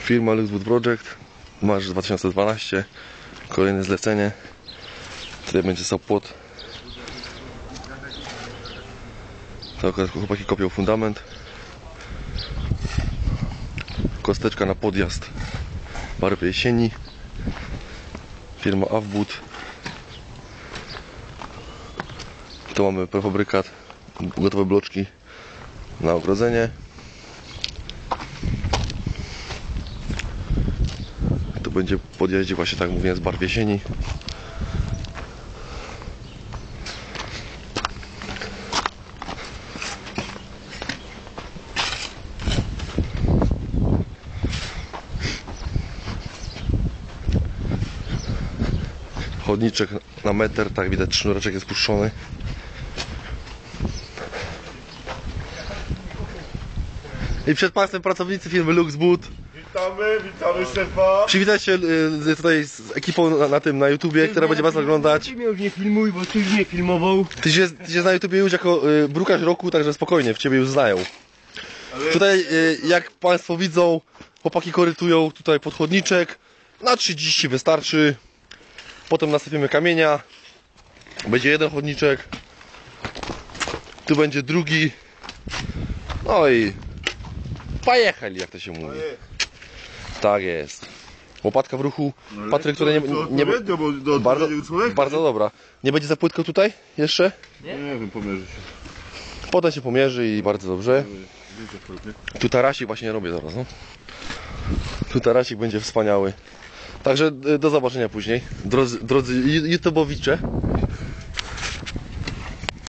Firma Luxwood Project, marsz 2012, kolejne zlecenie. Tutaj będzie stał płot. Akurat chłopaki kopią fundament. Kosteczka na podjazd barwy jesieni. Firma Avbud. Tu mamy prefabrykat, gotowe bloczki na ogrodzenie. Tu będzie podjeździe właśnie tak mówiłem z barw jesieni. Chodniczek na metr, tak widać sznureczek jest puszczony. I przed Państwem pracownicy firmy Luxboot. Witamy, witamy szefa. Przywitajcie się y, tutaj z ekipą na, na tym, na YouTubie, która będzie Was oglądać. Ty mnie już nie filmuj, bo ty już mnie filmował. Ty się, ty się na YouTubie już jako y, brukarz roku, także spokojnie, w Ciebie już znają. Ale Tutaj, y, jak Państwo widzą, chłopaki korytują tutaj podchodniczek. Na 30 wystarczy. Potem nasypiemy kamienia. Będzie jeden chodniczek. Tu będzie drugi. No i pojechali, jak to się mówi. Tak jest. Łopatka w ruchu. Patryk, który nie, nie, nie, Odpowiednio, bo do bardzo, odpowiedniego człowieka. bardzo dobra. Nie będzie za płytko tutaj jeszcze? Nie wiem, pomierzy się. Potem się pomierzy i bardzo dobrze. Tu tarasik właśnie robię zaraz, no. Tu tarasik będzie wspaniały. Także y, do zobaczenia później. Drodzy, drodzy YouTubeowicze.